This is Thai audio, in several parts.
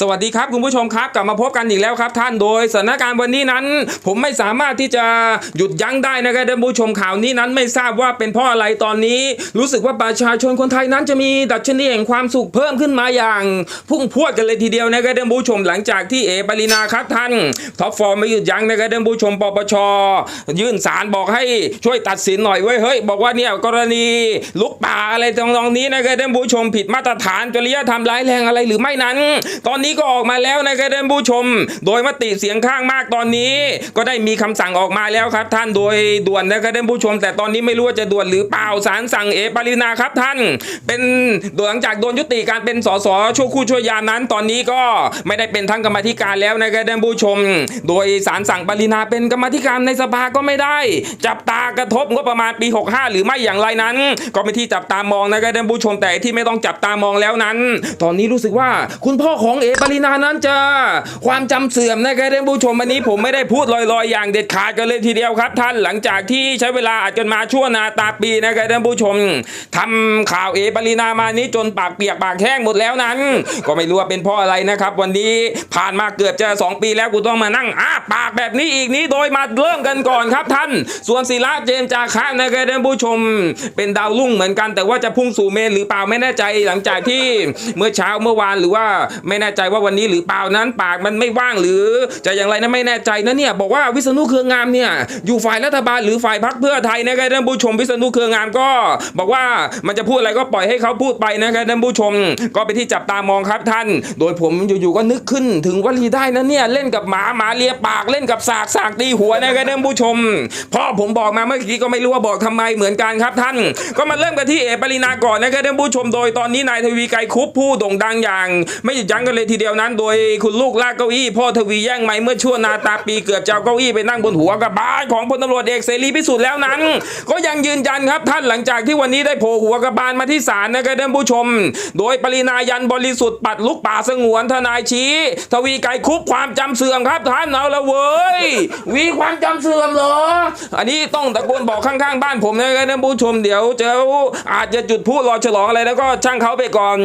สวัสดีครับคุณผู้ชมครับกลับมาพบกันอีกแล้วครับ ท่านโดยสถานการณ์วันนี้นั้น ผมไม่สามารถที่จะหยุดยั้งได้นะครับท่านผู้ชมข่าวนี้นั้นไม่ทราบว่าเป็นเพราะอะไรตอนนี้ รู้สึกว่าประชาชนคนไทยนั้นจะมีดัชนีแห่งความสุขเพิ่มขึ้นมาอย่าง พุ่งพรวดกันเลยทีเดียวนะครับท่านผู้ชมหลังจากที่เอปรินาครับท่านท็อปฟอร์มไม่หยุดยั้งนะครับท่านผู้ชมปปชยื่นสารบอกให้ช่วยตัดสินหน่อยเว้ยเฮ้ยบอกว่าเนี่ยกรณีลุกป่าอะไรตรงนี้นะครับท่านผู้ชมผิดมาตรฐานจริยธรรมร้ายแรงอะไรหรือไม่นั้นตอนอนนี้ก็ออกมาแล้วนะครับท่านผู้ชม โดยมติเสียงข้างมากตอนนี้ ก็ได้มีคำสั่งออกมาแล้วครับ ท่านโดยด่วนนะครับท่านผู้ชม แต่ตอนนี้ไม่รู้ว่าจะด่วนหรือเปล่าศาลสั่งเอปรินาครับท่าน เป็นหลังจากโดนยุติการเป็นสสชั่วคู่ชั่วยามนั้น ตอนนี้ก็ไม่ได้เป็นทั้งกรรมธิการแล้วนะครับท่านผู้ชม โดยศาลสั่งปรินาเป็นกรรมธิการในสภาก็ไม่ได้ จับตากระทบงบประมาณปี 65 หรือไม่อย่างไรนั้น ก็ไม่ที่จับตามองนะครับท่านผู้ชมแต่ที่ไม่ต้องจับตามองแล้วนั้น ตอนนี้รู้สึกว่าคุณพ่อของเอเอปรินานั้นจะความจำเสื่อมนะครับท่านผู้ชมวันนี้ผมไม่ได้พูดลอยๆ อย่างเด็ดขาดกันเลยทีเดียวครับ ท่านหลังจากที่ใช้เวลาอาจจะมาชั่วนาตาปีนะครับท่านผู้ชมทำข่าวเอปรินามานี้จนปากเปียกปากแห้งหมดแล้วนั้น ก็ไม่รู้ว่าเป็นเพราะอะไรนะครับ วันนี้ผ่านมาเกือบจะสองปีแล้วกูต้องมานั่งอ้าปากแบบนี้อีกนี้โดยมาเริ่มกันก่อนครับท่าน ส่วนศิระเจนจาคะนะครับท่านผู้ชม เป็นดาวรุ่งเหมือนกัน แต่ว่าจะพุ่งสู่เมนหรือเปล่าไม่แน่ใจหลังจากที่เมื่อเช้าเมื่อวานหรือว่าไม่แน่ใจว่าวันนี้หรือเปล่านั้นปากมันไม่ว่างหรือจะอย่างไรนั้นไม่แน่ใจนะเนี่ยบอกว่าวิษณุเครืองามเนี่ยอยู่ฝ่ายรัฐบาลหรือฝ่ายพรรคเพื่อไทยนะครับท่านผู้ชมวิษณุเครืองามก็ บอกว่ามันจะพูดอะไรก็ปล่อยให้เขาพูดไปนะครับท่านผู้ชม ก็ไปนที่จับตามองครับท่าน โดยผมอยู่ๆก็นึกขึ้นถึงวลีได้นะเนี่ยเล่นกับหมาหมาเลียปากเล่นกับสากสากตีหัวนะครับท่านผู้ชมพ่อผมบอกมาเมื่อกี้ก็ไม่รู้ว่าบอกทำไมเหมือนกันครับท่าน ก็มาเริ่มกันที่เอปรินาก่อนนะครับท่านผู้ชมโดยตอนนี้นายทวีไกรคุปผู้โด่งดังอย่าง ไม่หยุดยั้งกันเลยทีเดียวนั้น โดยคุณลูกลากเก้าอี้พ่อทวีแย่งไม้เมื่อชั่วนาตาปีเกือบจะเอาเก้าอี้ไปนั่งบนหัวกับบ้านของพลตำรวจเอกเสรีพิสุทธิ์แล้วนั้น ก็ยังยืนยันครับท่านหลังจากที่วันนี้ได้โผล่หัวกระบาลมาที่ศาลนะครับท่านผู้ชม โดยปรินายันบริสุทธิ์ปัดลุกป่าสงวนทนายชี้ ทวีไกรคุปความจำเสื่อมครับท่านเอาละเว้ยวีความจำเสื่อมเหรอ อันนี้ต้องตะโกนบอกข้างๆ บ้านผมนะครับท่านผู้ชมเดี๋ยวเจ้าอาจจะจุดพลุรอฉลองอะไรแล้วก็ช่างเขาไปก่อน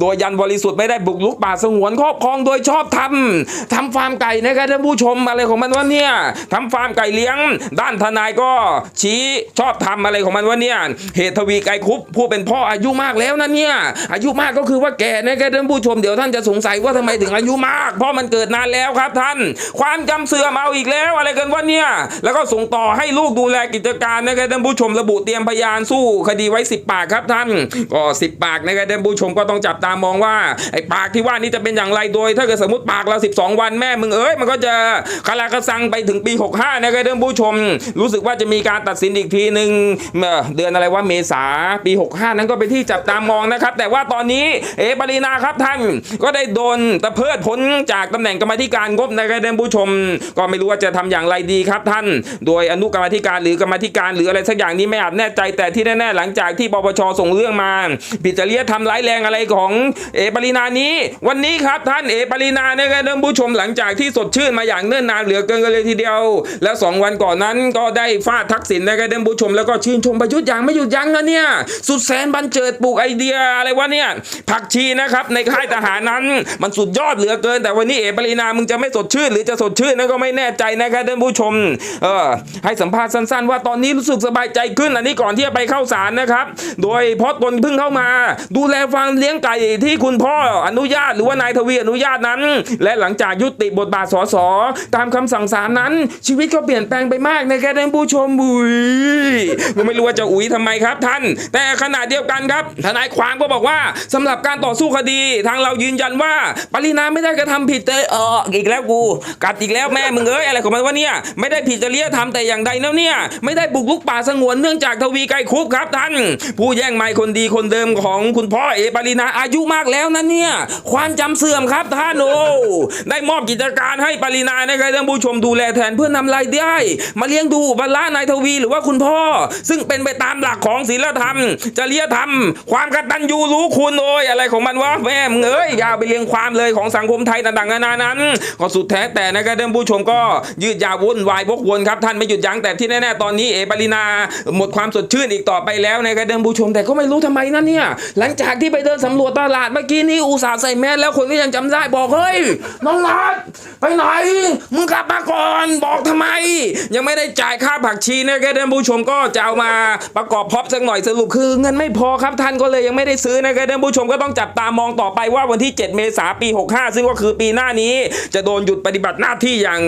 โดยยันบริสุทธิ์ไม่ได้บุกลุกป่าสงวนครอบครองโดยชอบทำทำฟาร์มไก่นะครับท่านผู้ชมอะไรของมันวะเนี่ยทำฟาร์มไก่เลี้ยง ด้านทนายก็ชี้ชอบทำอะไรของมันวะเนี่ยเหตุทวีไกรคุปผู้เป็นพ่ออายุมากแล้วนะเนี่ยอายุมากก็คือว่าแก่นะครับท่านผู้ชมเดี๋ยวท่านจะสงสัยว่าทำไมถึงอายุมาก เพราะมันเกิดนานแล้วครับท่าน ความจำเสื่อมเอาอีกแล้วอะไรกันวะเนี่ยแล้วก็ส่งต่อให้ลูกดูแลกิจการนะครับท่านผู้ชมระบุเตรียมพยานสู้คดีไว้ 10 ปากครับท่านก็10 ปากนะครับท่านผู้ชมก็ต้องจับตามองว่าไอ้ปากที่ว่านี้จะเป็นอย่างไรโดย ถ้าเกิดสมมติปากเรา 12 วันแม่มึงเอ้ยมันก็จะคาราคาซังไปถึงปี 65นะครับท่านผู้ชม รู้สึกว่าจะมีการตัดสินอีกทีหนึ่งเดือนอะไรว่าเมษาปี 65 นั้นก็เป็นที่จับตามองนะครับ แต่ว่าตอนนี้เอปรินาครับท่านก็ได้โดนตะเพิดพ้นจากตำแหน่งกรรมธิการงบนะครับท่านผู้ชม ก็ไม่รู้ว่าจะทำอย่างไรดีครับท่าน โดยอนุกรรมธิการหรือกรรมธิการหรืออะไรสักอย่างนี้ไม่อาจแน่ใจแต่ที่แน่ๆหลังจากที่ปปชส่งเรื่องมาผิดจริยธรรมร้ายแรงอะไรของเอปรินานี้ วันนี้ครับท่านเอปรินาเนี่ยครับท่านผู้ชมหลังจากที่สดชื่นมาอย่างเนิ่นนานเหลือเกินกันเลยทีเดียว แล้วสองวันก่อนนั้นก็ได้ฟาดทักษิณนะครับท่านผู้ชมแล้วก็ชื่นชมประยุทธ์อย่างไม่หยุดยั้งนะเนี่ยสุดแสนบันเจิดปลูกไอเดียอะไรวะเนี่ยผักชีนะครับในค่ายทหารนั้นมันสุดยอดเหลือเกิน แต่วันนี้เอปรินามึงจะไม่สดชื่นหรือจะสดชื่นนั่นก็ไม่แน่ใจนะครับท่านผู้ชมเออให้สัมภาษณ์สั้นๆ ว่าตอนนี้รู้สึกสบายใจขึ้นอันนี้ก่อนที่จะไปเข้าศาลนะครับ โดยเพราะตนเพิ่งเข้ามา ดูแลฟาร์มเลี้ยงไก่ที่คุณพ่ออนุญาตหรือว่านายทวีอนุญาตนั้น และหลังจากยุติบทบาทสสตามคำสั่งศาลนั้น ชีวิตก็เปลี่ยนแปลงไปมากนะครับท่านผู้ชมบุยผมไม่รู้ว่าจะอุ๋ยทำไมครับท่าน แต่ขณะเดียวกันครับทนายความก็บอกว่าสำหรับการต่อสู้คดี ทางเรายืนยันว่า ปรินาไม่ได้กระทำผิดเอออีกแล้วกูกัดอีกแล้วแม่มึงเอ้ยอะไรของมันวะเนี่ยไม่ได้ผิดจริยธรรมแต่อย่างใดนะเนี่ย ไม่ได้บุกลุกป่าสงวนเนื่องจากทวีไกรคุปครับท่าน ผู้แย่งไม้คนดีคนเดิมของคุณพ่อเอปรินาอายุมากแล้วนะเนี่ยความจำเสื่อมครับท่านโอ้ได้มอบกิจการให้ปรินานะครับท่านผู้ชมดูแลแทนเพื่อนำรายได้ มาเลี้ยงดูบรรลานายทวีหรือว่าคุณพ่อ ซึ่งเป็นไปตามหลักของศีลธรรม จริยธรรม ความกตัญญูรู้คุณโอยอะไรของมันวะแม่มึงเอ้ยยาวไปเรียงความเลยของสังคมไทยต่างๆนานานั้น ก็สุดแท้แต่นะครับท่านผู้ชมก็ยืดยาววุ่นวายวกวนครับท่านไม่หยุดยั้งแต่ที่แน่ๆตอนนี้เอปรินาหมดความสดชื่นอีกต่อไปแล้วนะครับท่านผู้ชมแต่ก็ไม่รู้ทำไมนั่นเนี่ยหลังจากที่ไปเดินสำรวจตลาดเมื่อกี้นี้อุตส่าห์ใส่แมสแล้วคนนี้ยังจำได้บอกเฮ้ยน้องนัดไปไหนมึงกลับมาก่อนบอกทำไม ยังไม่ได้จ่ายค่าผักชีนะครับท่านผู้ชมก็จะเอามาประกอบพ็อพสักหน่อยสรุปคือ เงินไม่พอครับท่านก็เลยยังไม่ได้ซื้อนะครับท่านผู้ชมก็ต้องจับตามองต่อไปว่าวันที่ 7 เมษายนปี 65 ซึ่งก็คือปีหน้านี้ จะโดนหยุดปฏิบัติหน้าที่อย่าง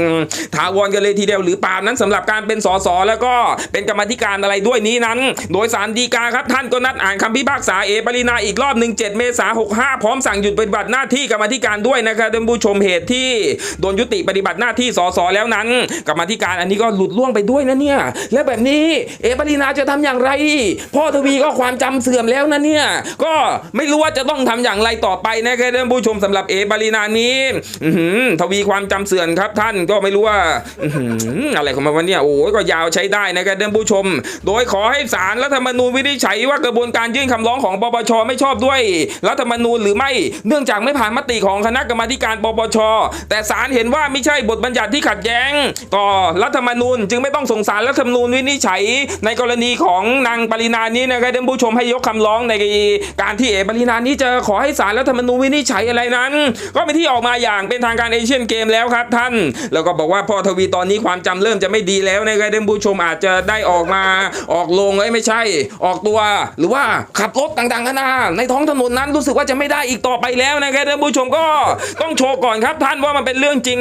ถาวรกันเลยทีเดียวหรือเปล่านั้นสำหรับการเป็นสสแล้วก็เป็นกรรมธิการอะไรด้วยนี้นั้น โดยสารดีกาครับท่านก็นัดอ่านคำพิพากษาเอปรินาอีกรอบหนึ่ง7เมษายน65 พร้อมสั่งหยุดปฏิบัติหน้าที่กรรมาธิการด้วยนะครับท่านผู้ชมเหตุที่โดนยุติปฏิบัติหน้าที่สสแล้วนั้น กรรมาธิการอันนี้ก็หลุดล่วงไปด้วยนะเนี่ย และแบบนี้เอปรินาจะทำอย่างไร พ่อทวีก็ความจำเสื่อมแล้วนะเนี่ยก็ไม่รู้ว่าจะต้องทำอย่างไรต่อไปนะครับท่านผู้ชมสำหรับเอปรินานี้อทวีความจำเสื่อมครับท่านก็ไม่รู้ว่าออะไรของมันวันนี้โอ้ก็ยาวใช้ได้นะครับท่านผู้ชม โดยขอให้ศาลรัฐธรรมนูญวินิจฉัยว่ากระบวนการยื่นคำร้องของปปชไม่ชอบด้วยรัฐธรรมนูญหรือไม่เนื่องจากไม่ผ่านมติของคณะกรรมาการปปช แต่ศาลเห็นว่าไม่ใช่บทบัญญัติที่ขัดแย้ง ต่อรัฐธรรมนูญ จึงไม่ต้องส่งสารรัฐธรรมนูญวินิจฉัย ในกรณีของนางปรินานี้นะครับท่านผู้ชมให้ยกคำร้องในการที่เอปรินานี้จะขอให้ศาลรัฐธรรมนูญวินิจฉัยอะไรนั้น ก็เป็นที่ออกมาอย่างเป็นทางการเอเชียนเกมแล้วครับท่าน แล้วก็บอกว่าพ่อทวีตอนนี้ความจำเริ่มจะไม่ดีแล้วนะครับท่านผู้ชมอาจจะได้ออกมาออกลงเอ้ไม่ใช่ ออกตัว หรือว่าขับรถต่างๆนานาในท้องถนนนั้นรู้สึกว่าจะไม่ได้อีกต่อไปแล้วนะครับท่านผู้ชมก็ต้องโชว์ก่อนครับท่านว่ามันเป็นเรื่องจริง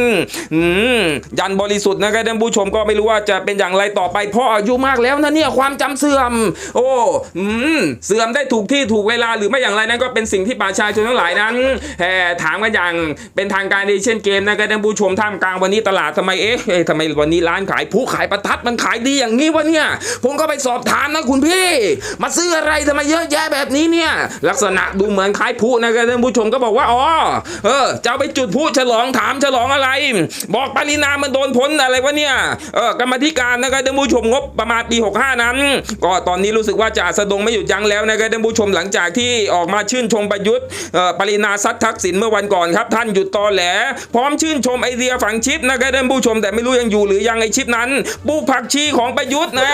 อืมยันบริสุทธิ์นะครับท่านผู้ชมก็ไม่รู้ว่าจะเป็นอย่างไรต่อไปเพ่ออายุมากแล้วนะเนี่ยความจำเสื่อม โอ้อืมเสื่อมได้ถูกที่ถูกเวลาหรือไม่อย่างไรนั้นก็เป็นสิ่งที่ประชาชนทั้งหลายนั้นแห่ถามกันอย่างเป็นทางการในเช่นเกมนะครับท่านผู้ชมท่ามกลางวันนี้ตลาดทำไมเอ๊ะทำไมวันนี้ร้านขายผู้ขายประทัดมันขายดีอย่างนี้วะเนี่ยผมก็ไปสอบถามนะคุณพี่ มาซื้ออะไรทำไมเยอะแยะแบบนี้เนี่ยลักษณะดูเหมือนขายผู้นะครับท่านผู้ชมก็บอกว่าอ๋อเออจะเอาไปจุดผู้ฉลองถามฉลองอะไร บอกปรินามันโดนพ้นอะไรวะเนี่ยเออกรรมธิการนะครับท่านผู้ชมงบประมาณปี 65 นั้น ก็ตอนนี้รู้สึกว่าจะสะดงไม่หยุดยั้งแล้วนะครับท่านผู้ชมหลังจากที่ออกมาชื่นชมประยุทธ์เออปรินาซัดทักษิณเมื่อวันก่อนครับ ท่านหยุดตอแหล พร้อมชื่นชมไอเดียฝังชิปนะครับท่านผู้ชมแต่ไม่รู้ยังอยู่หรือยังไอชิปนั้นปูผักชีของประยุทธ์นะ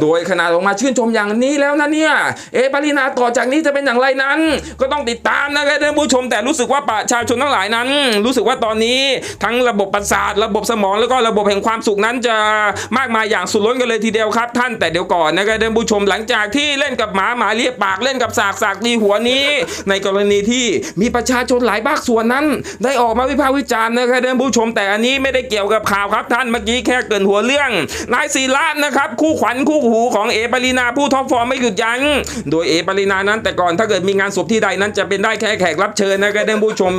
โดยขนาดออกมาชื่นชมอย่างนี้แล้วนะเนี่ยเอปรินาต่อจากนี้จะเป็นอย่างไรนั้น ก็ต้องติดตามนะครับท่านผู้ชมแต่รู้สึกว่าประชาชนทั้งหลายนั้น รู้สึกว่าตอนนี้ทั้งระบบประสาทระบบสมองแล้วก็ระบบแห่งความสุขนั้นจะมากมายอย่างสุดล้นกันเลยทีเดียวครับท่านแต่เดี๋ยวก่อนนะครับท่านผู้ชมหลังจากที่เล่นกับหมาหมาเลียปากเล่นกับสากสากดีหัวนี้ ในกรณีที่มีประชาชนหลายภาคส่วนนั้น ได้ออกมาวิพากษ์วิจารณ์นะครับท่านผู้ชมแต่อันนี้ไม่ได้เกี่ยวกับข่าวครับท่านเมื่อกี้แค่เกินหัวเรื่องนายศิระนะครับคู่ขวัญคู่หูของเอปรินาผู้ท็อปฟอร์มไม่หยุดยัง้งโดยเอปรินานั้น แต่ก่อนถ้าเกิดมีงานศพที่ใดนั้นจะเป็นได้แค่แขกรับเชิญนะครับท่านผู้ชม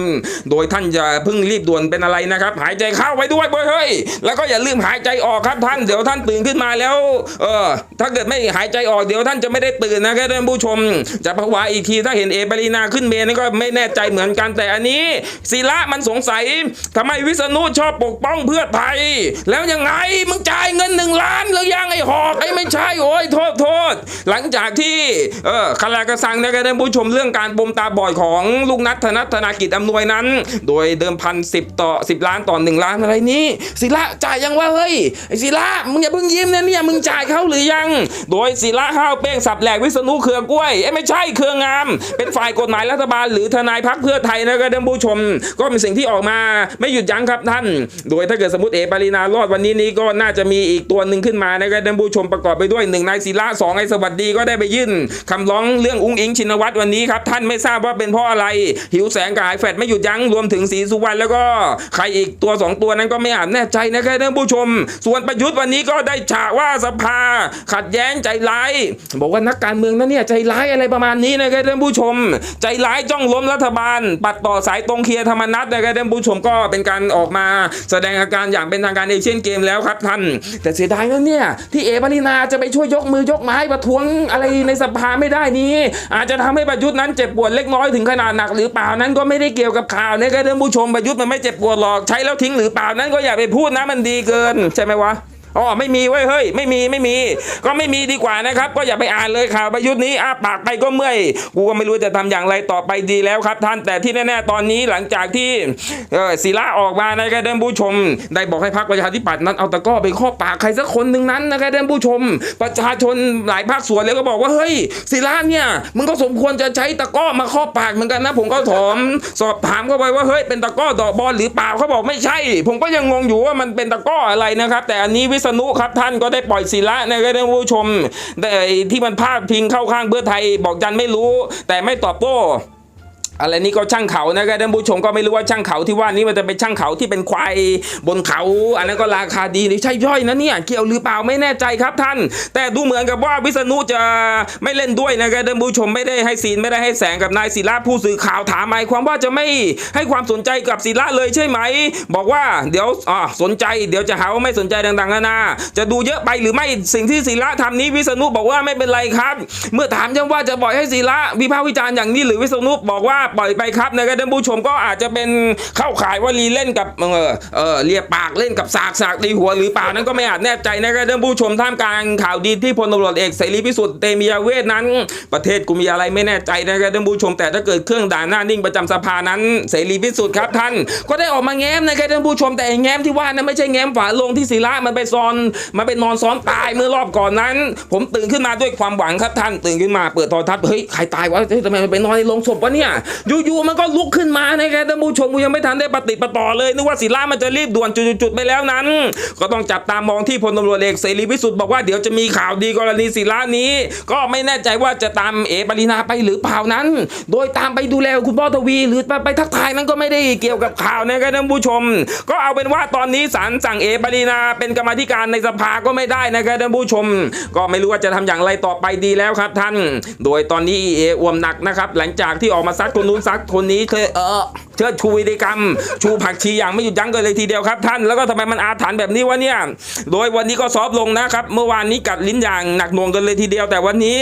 โดยท่านจะเพิ่งรีบด่วนเป็นอะไรนะครับ หายใจเข้าไว้ด้วยเว้ยเฮ้ยแล้วก็อย่าลืมหายใจออกครับท่านเดี๋ยวท่านตื่นขึ้นมาแล้วเออถ้าเกิดไม่หายใจออกเดี๋ยวท่านจะไม่ได้ตื่นนะครับท่านผู้ชม จะผวาอีกทีถ้าเห็นเอปรินาขึ้นเมนนก็ไม่แน่ใจเหมือนกันแต่อันนี้ศิระมันสงสัยทำไมวิษณุชอบปกป้องเพื่อไทย แล้วยังไงมึงจ่ายเงินหนึ่งล้านหรือยังไอ้หอกไอ้ไม่ใช่โอ้ยโทษโทษ หลังจากที่เออคาราคาซังนะครับท่านผู้ชมเรื่องการปมตาบอดของลูกนัทธนัทธนากิจอำนวยนั้น โดยเดิมพันสิบต่อสิบล้านต่อหนึ่งล้านอะไรนี้ศิระจ่ายยังว่าเฮ้ยไอ้ศิระมึงอย่าเพิ่งยิ้มนะเนี่ยมึงจ่ายเขาหรือยัง โดยศิระห้าวเป้งสับแหลกวิษณุเครือกล้วยเอ้ไม่ใช่เครืองาม เป็นฝ่ายกฎหมายรัฐบาล หรือทนายพักเพื่อไทยนะครับท่านผู้ชม ก็เป็นสิ่งที่ออกมาไม่หยุดยั้งครับท่าน โดยถ้าเกิดสมมติเอปารินารอดวันนี้นี้ก็น่าจะมีอีกตัวหนึ่งขึ้นมานะครับท่านผู้ชมประกอบไปด้วยหนึ่งนายศิระสองไอ้สวัสดีก็ได้ไปยื่นคำร้องเรื่องอุ้งอิงชินวัตรวันนี้ครับท่านไม่ทราบว่าเป็นเพราะอะไรหิวแสงกบายแฟดไม่หยุดยั้งรวมถึงสีสุวรรณแล้วก็ใครอีกตัวสองตัวนั้นก็ไม่อาจแน่ใจนะครับท่านผู้ชม ส่วนประยุทธ์วันนี้ก็ได้ฉะว่าสภา ขัดแย้งใจร้ายบอกว่านักการเมืองนั้นเนี่ยใจร้ายอะไรประมาณนี้นะครับท่านผู้ชม ใจร้ายจ้องล้มรัฐบาล ปัดต่อสายตรงเคลียร์ธรรมนัตนะครับท่านผู้ชมก็เป็นการออกมา แสดงอาการอย่างเป็นทางการเอเชียนเกมแล้วครับท่าน แต่เสียดายนะเนี่ยที่เอปรินาจะไปช่วยยกมือยกไม้ประท้วงอะไรในสภาไม่ได้นี้ อาจจะทำให้ประยุทธ์นั้นเจ็บปวดเล็กน้อยถึงขนาดหนักหรือเปล่านั้นก็ไม่ไม่ได้เกี่ยวกับข่าวนะครับท่านผู้ชมประยุทธ์มันไม่เจ็บปวดหรอก ใช้แล้วทิ้งหรือเปล่านั้นก็อย่าไปพูดนะมันดีเกิน ใช่ไหมวะ อ๋อไม่มีเว้ยเฮ้ยไม่มีไม่มี ก็ไม่มีดีกว่านะครับ ก็อย่าไปอ่านเลยข่าวประยุทธ์นี้อ้าปากไปก็เมื่อยกูก็ไม่รู้จะทำอย่างไรต่อไปดีแล้วครับ ท่านแต่ที่แน่ๆตอนนี้หลังจากที่ศิลาออกมานะครับท่านผู้ชม ได้บอกให้พรรคประชาธิปัตย์นั้นเอาตะก้อไปครอบปากใครสักคนหนึ่งนั้นนะครับท่านผู้ชม ประชาชนหลายภาคส่วนเลยก็บอกว่าเฮ้ยศิลาเนี่ยมึงก็สมควรจะใช้ตะก้อมาครอบปากเหมือนกันนะ ผมก็ถามสอบถามเข้าไปว่าเฮ้ยเป็นตะก้อดอกบอลหรือเปล่าเขาบอกไม่ใช่ ผมก็ยังงงอยู่ว่ามันเป็นตะก้ออะไรนะครับ แต่อันนี้วิษณุครับท่านก็ได้ปล่อยศิละนะครับท่านผู้ชมแต่ที่มันพาดพิงเข้าข้างเพื่อไทยบอกยันไม่รู้ แต่ไม่ตอบโต้ อะไรนี้ก็ช่างเขานะครับท่านผู้ชมก็ไม่รู้ว่าช่างเขาที่ว่านี้มันจะเป็นช่างเขาที่เป็นควายบนเขา อันนั้นก็ราคาดีหรือใช่ย่อยนะเนี่ยเกี่ยวหรือเปล่าไม่แน่ใจครับท่าน แต่ดูเหมือนกับว่าวิษณุจะไม่เล่นด้วยนะครับท่านผู้ชมไม่ได้ให้ซีนไม่ได้ให้แสงกับนายศิระผู้สื่อข่าวถามหมายความว่าจะไม่ให้ความสนใจกับศิระเลยใช่ไหม บอกว่าเดี๋ยวอ่าสนใจเดี๋ยวจะหาว่าไม่สนใจต่างๆนานาจะดูเยอะไปหรือไม่สิ่งที่ศิระทำนี้วิษณุบอกว่าไม่เป็นไรครับ เมื่อถามยังว่าจะปล่อยให้ศิระวิพากษ์วิจารณ์อย่างนี้หรือวิษณุบอกว่าปล่อยไปครับนะครับท่านผู้ชมก็อาจจะเป็นเข้าขายว่าลีเล่นกับเออเออเลียปากเล่นกับสากสากตีหัวหรือเปล่านั้นก็ไม่อาจแน่ใจนะครับท่านผู้ชมท่ามกลางข่าวดีที่พลตำรวจเอกเสรีพิสุทธิ์เตมียเวทนั้น ประเทศกูมีอะไรไม่แน่ใจนะครับท่านผู้ชม แต่ถ้าเกิดเครื่องด่านหน้านิ่งประจำสภานั้นเสรีพิสุทธิ์ครับท่าน ก็ได้ออกมาแง้มนะครับท่านผู้ชมแต่แง้มที่ว่านั้นไม่ใช่แง้มฝาลงที่ศิระมันไปซ้อนมันไปนนอนซ้อนตายเมื่อรอบก่อนนั้น ผมตื่นขึ้นมาด้วยความหวังครับท่านตื่นขึ้นมาเปิดโทรทัศน์เฮ้ยใครตายวะทำไมมันไปนอนในโรงศพวะเนี่ยอยู่ๆมันก็ลุกขึ้นมานะครับท่านผู้ชมกูยังไม่ทันได้ปฏิปต่อเลยนึกว่าศิระมันจะรีบด่วนจุดๆไปแล้วนั้น ก็ต้องจับตามองที่พลตำรวจเอกเสรีพิสุทธิ์บอกว่าเดี๋ยวจะมีข่าวดีกรณีศิระนี้ ก็ไม่แน่ใจว่าจะตามเอปรินาไปหรือเปล่านั้น โดยตามไปดูแลคุณพ่อทวี หรือไปไปทักทายนั้นก็ไม่ได้เกี่ยวกับข่าวนะครับท่านผู้ชม ก็เอาเป็นว่าตอนนี้ศาลสั่งเอปรินาเป็นกรรมธิการในสภาก็ไม่ได้นะครับท่านผู้ชม ก็ไม่รู้ว่าจะทำอย่างไรต่อไปดีแล้วครับท่าน โดยตอนนี้เออวมหนักนะครับหลังจากที่ออกมาซัดคนนู้นซัดคนนี้เคยเออเชิดชูวิธีกรรม ชูผักชีอย่างไม่หยุดยั้งกันเลยทีเดียวครับท่านแล้วก็ทำไมมันอาถรรพ์แบบนี้วะเนี่ยโดยวันนี้ก็ซอฟลงนะครับ เมื่อวานนี้กัดลิ้นอย่างหนักหน่วงกันเลยทีเดียว แต่วันนี้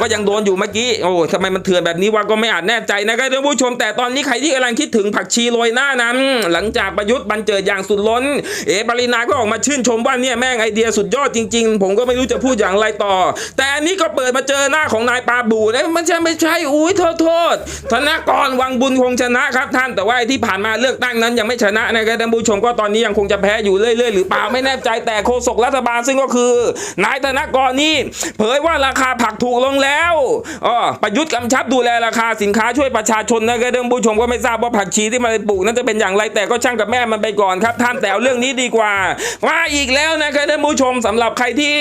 ก็ยังโดนอยู่เมื่อกี้โอ้ทำไมมันเถื่อนแบบนี้วะก็ไม่อาจแน่ใจนะครับท่านผู้ชมแต่ตอนนี้ใครที่กำลังคิดถึงผักชีโรยหน้านั้น หลังจากประยุทธ์บันเจิดอย่างสุดล้น เอ๋ปรินาก็ออกมาชื่นชมว่าเนี่ยแม่งไอเดียสุดยอดจริง ๆ ผมก็ไม่รู้จะพูดอย่างไรต่อ แต่อันนี้ก็เปิดมาเจอหน้าของนายปาบูนะมันใช่ไม่ใช่อุ้ยโทษโทษธนากรวังบุญคงชนะครับท่านแต่ว่าที่ผ่านมาเลือกตั้งนั้นยังไม่ชนะนะครับท่านผู้ชมก็ตอนนี้ยังคงจะแพ้อยู่เรื่อย ๆ หรือเปล่าไม่แน่ใจแต่โฆษกรัฐบาลซึ่งก็คือนายธนากรนี่เผยว่าราคาผักถูกลงแล้วอ๋อประยุทธ์กำชับดูแลราคาสินค้าช่วยประชาชนนะครับท่านผู้ชมก็ไม่ทราบว่าผักชีที่มันปลูกนั้นจะเป็นอย่างไรแต่ก็ช่างกับแม่มันไปก่อนครับท่านแต่เอาเรื่องนี้ดีกว่า ว่าอีกแล้วนะครับท่านผู้ชมสำหรับใครที่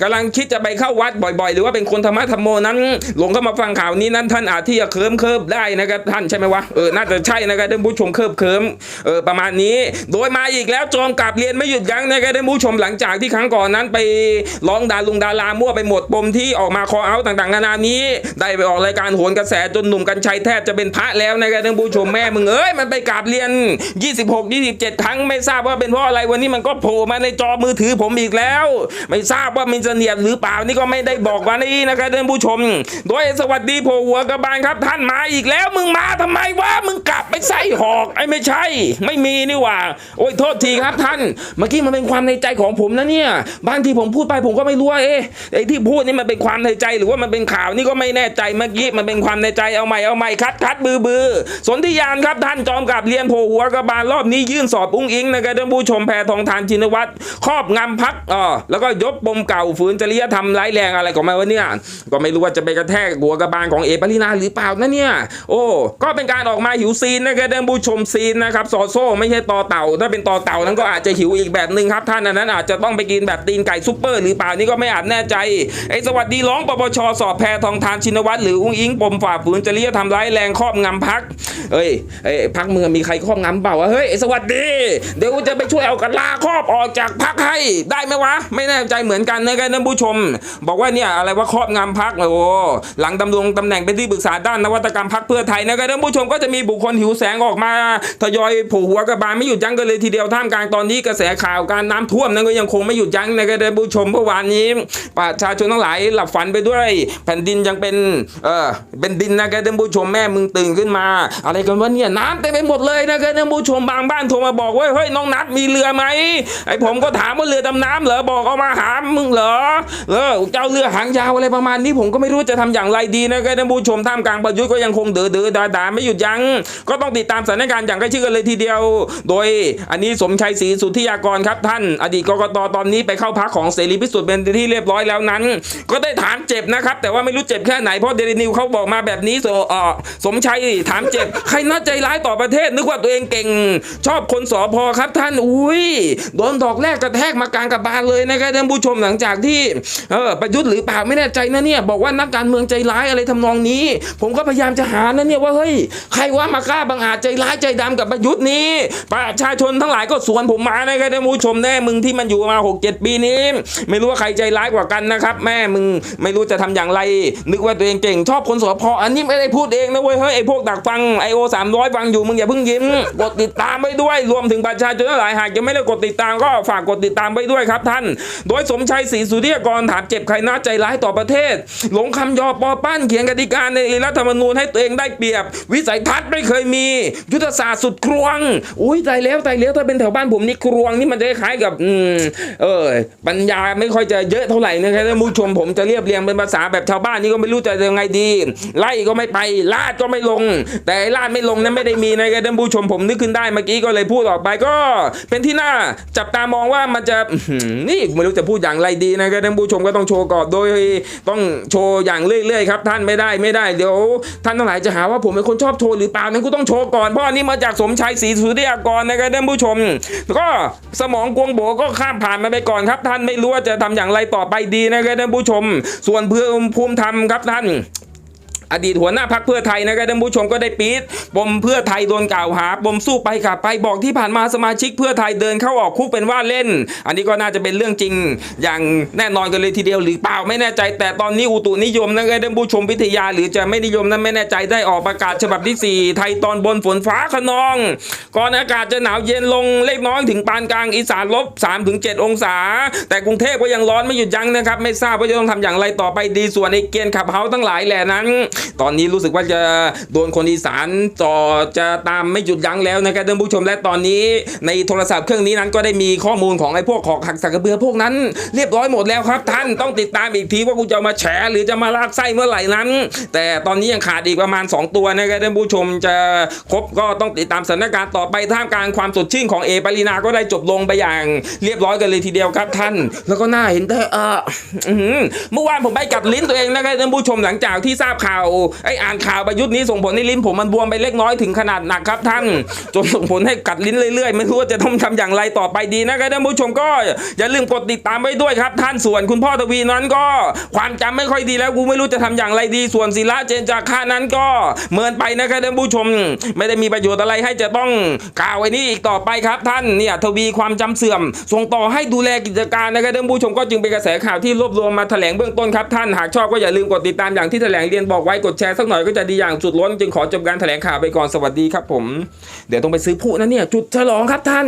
กำลังคิดจะไปเข้าวัดบ่อย ๆ หรือว่าเป็นคนธรรมะธรรมโมนั้นหลงเข้ามาฟังข่าวนี้นั้นท่านอาจที่จะเคิมเคิบได้นะครับท่านใช่ไหมวะเออน่าจะใช่นะครับท่านผู้ชมเคิบเคิมเออประมาณนี้ โดยมาอีกแล้วโจมกลับเรียนไม่หยุดยั้งนะครับท่านผู้ชมหลังจากที่ครั้งก่อนนั้นไปร้องดาลุงดารามั่วไปหมดปมที่ออกมาคอเอาต่างๆนานานี้ ได้ไปออกรายการโหนกระแสจนหนุ่มกัญชัยแทบจะเป็นพระแล้วนะครับท่านผู้ชมแม่มึงเอ้ยมันไปกราบเรียน 26 27 ครั้งไม่ทราบว่าเป็นเพราะอะไรวันนี้มันก็โผล่มาในจอมือถือผมอีกแล้ว ไม่ทราบว่ามีเสนียดหรือเปล่านี่ก็ไม่ได้บอกมานี่นะครับท่านผู้ชม โดยสวัสดีโผล่หัวกระบาลครับท่านมาอีกแล้วมึงมาทำไมวะมึงกลับไปใส่หอกไอ้ไม่ใช่ ไม่มีนี่หว่า โอ้ยโทษทีครับท่าน เมื่อกี้มันเป็นความในใจของผมนะเนี่ยบางทีผมพูดไปผมก็ไม่รู้ว่าเอ๊ะไอ้ที่พูดนี่มันเป็นความในใจหรือว่ามันเป็นข่าวนี่ก็ไม่แน่ใจเมื่อกี้มันเป็นความในใจเอาใหม่เอาใหม่คัดคัดบือบือสนธิยานครับท่านจอมกับเรียนโผหัวกระบาลรอบนี้ยื่นสอบอุ้งอิงนะครับท่านผู้ชมแพทองทานชินวัตรครอบงำพักอ๋อแล้วก็ยกปมเก่าฝืนจริยธรรมร้ายแรงอะไรของมันวะเนี่ยก็ไม่รู้ว่าจะไปกระแทกหัวกระบาลของเอปรินาหรือเปล่านะเนี่ยโอ้ก็เป็นการออกมาหิวซีนนะครับท่านผู้ชมซีนนะครับสอโซ่ไม่ใช่ต่อเต่า ถ้าเป็นต่อเต่านั้นก็อาจจะหิวอีกแบบหนึ่งครับท่านอันนั้นอาจจะต้องไปกินแบบตีนไก่ซุปเปอร์หรือเปล่านี่ก็ไม่อาจแน่ใจไอ้สวัสดีร้องปปชสอบแพทองทานชินวัตรหรืออุ้งอิงปมฝ่าฝืนจริยธรรมร้ายแรงครอบงำพักเอ้ยเอ้พักเมืองมีใครครอบงำเปล่าวะเฮ้ยไอ้สวัสดี เดี๋ยวจะไปช่วยเอากระลาครอบออกจากพักให้ได้ไหมวะ ไม่แน่ใจเหมือนกันนะครับท่านผู้ชม บอกว่าเนี่ยอะไรว่าครอบงำพักโอ้หลังดำรงตำแหน่งเป็นที่ปรึกษาด้านนวัตกรรมพักเพื่อไทยนะครับท่านผู้ชมก็จะมีบุคคลหิวแสงออกมาทยอยผล่หัวกระบาลไม่หยุดยั้งกันเลยทีเดียวท่ามกลางตอนนี้กระแสข่าวการน้ำท่วมนั้นก็ยังคงไม่หยุดยั้งนะครับท่านผู้ชมเมื่อวานนี้ ประชาชนทั้งหลายหลับฝันไปด้วย แผ่นดินยังเป็นเออเป็นดินนะครับท่านผู้ชมแม่มึงตื่นขึ้นมา อะไรกันวะเนี่ยน้ำเต็มไปหมดเลยนะครับท่านผู้ชมบางบ้านโทรมาบอกว่าเฮ้ยน้องนัดมีเรือไหมไอผมก็ถามว่าเรือดำน้ำเหรอบอกเอามาหามึงเหรอเออเจ้าเรือหางยาวอะไรประมาณนี้ผมก็ไม่รู้จะทำอย่างไรดีนะครับท่านผู้ชมท่ามกลางประยุทธ์ก็ยังคงเดือดอดดาๆไม่หยุดยั้งก็ต้องติดตามสถานการณ์อย่างใกล้ชิดกันเลยทีเดียว โดยอันนี้สมชัยศรีสุทธิยากรครับท่านอดีตกกตตอนนี้ไปเข้าพักของเสรีพิสุทธิ์เป็นที่เรียบร้อยแล้วนั้น ก็ได้ถามเจ็บนะครับ แต่ว่าไม่รู้เจ็บแค่ไหนเพราะเดลินิวเขาบอกมาแบบนี้โซอสมชัยถามเจ็บ ใครน่าใจร้ายต่อประเทศนึกว่าตัวเองเก่ง ชอบคนสอพอครับท่านอุ้ยโดนดอกแรกกระแทกมากลางกับบาลเลยนะครับท่านผู้ชมหลังจากที่เออประยุทธ์หรือเปล่าไม่แน่ใจนะเนี่ยบอกว่านักการเมืองใจร้ายอะไรทำนองนี้ ผมก็พยายามจะหานะเนี่ยว่าเฮ้ยใครว่ามากล้าบังอาจใจร้ายใจดำกับประยุทธ์นี้ ประชาชนทั้งหลายก็สวนผมมานะครับท่านผู้ชมแน่มึงที่มันอยู่มา 6 7 ปีนี้ ไม่รู้ว่าใครใจร้ายกว่ากันนะครับ แม่มึงไม่รู้จะทำอย่างไร นึกว่าตัวเองเก่งชอบคนสพออันนี้ไม่ได้พูดเองนะเว้ยเฮ้ยไอพวกดักฟังไอโอสามร้อยฟังอยู่มึงอย่าเพิ่งยิ้มกดติดตามไว้ด้วย รวมถึงประชาชนทั้งหลายหากยังไม่ได้กดติดตามก็ฝากกดติดตามไว้ด้วยครับท่าน โดยสมชัยศรีสุธิยกรถามเจ็บใครน่าใจร้ายต่อประเทศ หลงคำยอปอปั้นเขียนกติกาในรัฐธรรมนูญให้ตัวเองได้เปรียบ วิสัยทัศน์ไม่เคยมี ยุทธศาสตร์สุดครวงอุ้ยตายแล้วตายแล้วถ้าเป็นแถวบ้านผมนี่ครวงนี่มันจะคล้ายกับอืมเออปัญญาไม่ค่อยจะเยอะเท่าไหร่นะครับท่านผู้ชมผมจะเรียบเรียงเป็นภาษาแบบชาวบ้านนี่ก็ไม่รู้จะยังไงดี ไล่ก็ไม่ไปลาดก็ไม่ลง แต่ลาดไม่ลงนั้นไม่ได้มีนะครับท่านผู้ชมผมนึกขึ้นได้เมื่อกี้ก็เลยพูดออกไปก็ เป็นที่น่าจับตามองว่ามันจะนี่ไม่รู้จะพูดอย่างไรดีนะครับท่านผู้ชมก็ต้องโชว์ก่อนโดยต้องโชว์อย่างเรื่อยๆครับท่านไม่ได้ไม่ได้เดี๋ยว ท่านทั้งหลายจะหาว่าผมเป็นคนชอบโชว์หรือเปล่านั้นกูต้องโชว์ก่อนเพราะอันนี้มาจากสมชัยศรีสุริยากรนะครับท่านผู้ชม ก็สมองกวงโบก็ข้ามผ่านมาไปก่อนครับ ท่านไม่รู้ว่าจะทำอย่างไรต่อไปดีนะครับท่านผู้ชม ส่วนเพื่อภูมิธรรมครับท่าน อดีตหัวหน้าพักเพื่อไทยนะครับท่านผู้ชมก็ได้ปี๊ดปมเพื่อไทยโดนกล่าวหาปมสู้ไปขับไปบอกที่ผ่านมาสมาชิกเพื่อไทยเดินเข้าออกคุกเป็นว่าเล่น อันนี้ก็น่าจะเป็นเรื่องจริง อย่างแน่นอนกันเลยทีเดียวหรือเปล่าไม่แน่ใจ แต่ตอนนี้อุตุนิยมนะครับท่านผู้ชมวิทยาหรือจะไม่นิยมนั้นไม่แน่ใจได้ออกประกาศฉบับที่ 4 ไทยตอนบนฝนฟ้าขนอง ก่อนอากาศจะหนาวเย็นลงเล็กน้อยถึงปานกลางอีสานลบ3ถึง7องศา แต่กรุงเทพก็ยังร้อนไม่หยุดยั้งนะครับไม่ทราบว่าจะต้องทำอย่างไรต่อไปดีส่วนไอเกียนขับเฮาทั้งหลายแหล่นั้นตอนนี้รู้สึกว่าจะโดนคนอีสานจ่อจะตามไม่หยุดยั้งแล้วนะครับท่านผู้ชมและตอนนี้ในโทรศัพท์เครื่องนี้นั้นก็ได้มีข้อมูลของไอ้พวกขอกหักสักกระเบือพวกนั้น เรียบร้อยหมดแล้วครับ ท่านต้องติดตามอีกทีว่ากูจะมาแฉหรือจะมาลากไส้เมื่อไหร่นั้น แต่ตอนนี้ยังขาดอีกประมาณ 2 ตัวนะครับท่านผู้ชมจะครบก็ต้องติดตามสถานการณ์ต่อไปท่ามกลางความสดชื่นของเอปรินาก็ได้จบลงไปอย่างเรียบร้อยกันเลยทีเดียวครับท่าน แล้วก็น่าเห็นได้เออเมื่อวานผมไปกัดลิ้นตัวเองนะครับท่านผู้ชมหลังจากที่ทราบข่าวไอ้อ่านข่าวประยุทธ์นี้ส่งผลให้ลิ้นผมมันบวมไปเล็กน้อยถึงขนาดหนักครับท่าน จนส่งผลให้กัดลิ้นเรื่อยๆ ไม่รู้ว่าจะต้องทำอย่างไรต่อไปดีนะครับท่านผู้ชมก็อย่าลืมกดติดตามไว้ด้วยครับท่านส่วนคุณพ่อทวีนั้นก็ความจำไม่ค่อยดีแล้วกูไม่รู้จะทำอย่างไรดีส่วนศิระเจนจาค่านั้นก็เมินไปนะครับท่านผู้ชม ไม่ได้มีประโยชน์อะไรให้จะต้องกล่าวไว้นี้อีกต่อไปครับท่านเนี่ยทวีความจำเสื่อม ส่งต่อให้ดูแลกิจการนะครับท่านผู้ชมก็จึงเป็นกระแสข่าวที่รวบรวมมาแถลงเบื้องต้นครับท่านหากชอบก็อย่าลืมกดติดตามอย่างที่แถลงเรียนบอกไว้ค์กดแชร์สักหน่อยก็จะดีอย่างจุดล้นจึงขอจบการแถลงข่าวไปก่อนสวัสดีครับผม เดี๋ยวต้องไปซื้อผู้นะเนี่ย จุดฉลองครับท่าน